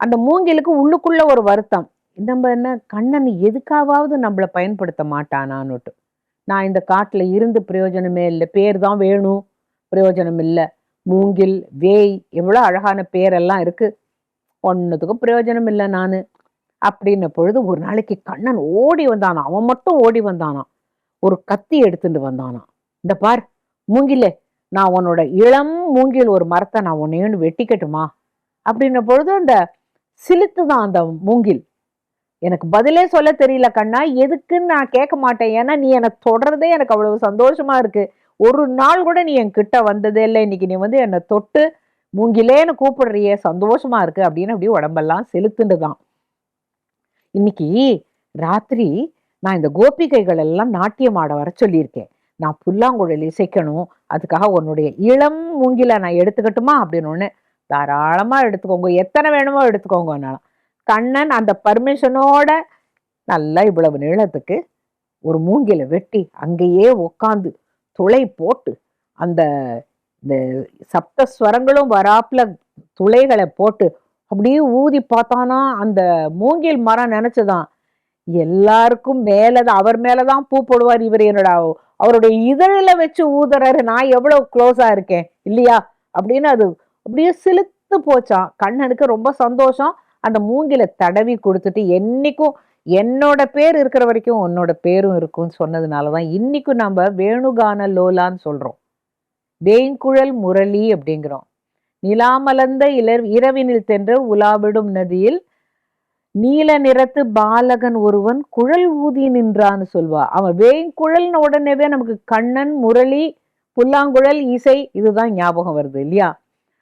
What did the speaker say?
அந்த மூங்கிலுக்கு உள்ளுக்குள்ள ஒரு வருத்தம். நம்ம என்ன கண்ணன் எதுக்காவது நம்மளை பயன்படுத்த மாட்டானான்னுட்டு. நான் இந்த காட்டில் இருந்து பிரயோஜனமே இல்லை. பேர் தான் வேணும். பிரயோஜனம் இல்லை. மூங்கில் வேய் எவ்வளோ அழகான பேரெல்லாம் இருக்குது ஒன்றுத்துக்கும் பிரயோஜனம் இல்லை நான். அப்படின்ன பொழுது ஒரு நாளைக்கு கண்ணன் ஓடி வந்தானாம். அவன் மட்டும் ஓடி வந்தானாம். ஒரு கத்தி எடுத்துட்டு வந்தானாம். இந்த பார் மூங்கிலே நான் உன்னோட இளம் மூங்கில் ஒரு மரத்தை நான் உன்னையுன்னு வெட்டிக்கட்டுமா? அப்படின்ன பொழுது அந்த சிலுத்துதான் அந்த மூங்கில். எனக்கு பதிலே சொல்ல தெரியல கண்ணா எதுக்குன்னு நான் கேட்க மாட்டேன். ஏன்னா நீ என்னை தொடர்றதே எனக்கு அவ்வளவு சந்தோஷமா இருக்கு. ஒரு நாள் கூட நீ என் கிட்ட வந்ததே இல்லை. இன்னைக்கு நீ வந்து என்னை தொட்டு மூங்கிலேன்னு கூப்பிடுறியே சந்தோஷமா இருக்கு அப்படின்னு அப்படியே உடம்பெல்லாம் செலுத்துண்டு தான் இன்னைக்கு ராத்திரி நான் இந்த கோபிகைகள் எல்லாம் நாட்டியம் ஆட வர சொல்லியிருக்கேன். நான் புல்லாங்குழல் இசைக்கணும். அதுக்காக உன்னுடைய இளம் மூங்கில நான் எடுத்துக்கட்டுமா? அப்படின்னு ஒன்று தாராளமாக எடுத்துக்கோங்க. எத்தனை வேணுமோ எடுத்துக்கோங்கனாலும் கண்ணன் அந்த பர்மிஷனோட நல்லா இவ்வளவு நீளத்துக்கு ஒரு மூங்கில வெட்டி அங்கேயே உட்காந்து துளை போட்டு அந்த இந்த சப்த ஸ்வரங்களும் வராப்புல துளைகளை போட்டு அப்படியே ஊதி பார்த்தானா அந்த மூங்கில் மரம் நினைச்சதான். எல்லாருக்கும் மேலதான் அவர் மேலதான் பூ போடுவார் இவர் என்னோட அவருடைய இதழில வச்சு ஊதுறாரு. நான் எவ்வளவு க்ளோஸா இருக்கேன் இல்லையா? அப்படின்னு அது அப்படியே சிலுத்து போச்சான் கண்ணனுக்கு ரொம்ப சந்தோஷம். அந்த மூங்கில தடவி கொடுத்துட்டு என்னைக்கும் என்னோட பேர் இருக்கிற வரைக்கும் உன்னோட பேரும் இருக்கும்னு சொன்னதுனால தான் இன்னைக்கும் நம்ம வேணுகான லோலான்னு சொல்றோம். வேங்குழல் முரளி அப்படிங்கிறோம். நிலாமலர்ந்த இளர் இரவினில் தென்ற உலாவிடும் நதியில் நீல நிறத்து பாலகன் ஒருவன் குழல் ஊதி நின்றான்னு சொல்வா. அவன் வேங்குழல்னு உடனேவே நமக்கு கண்ணன் முரளி புல்லாங்குழல் இசை இதுதான் ஞாபகம் வருது இல்லையா?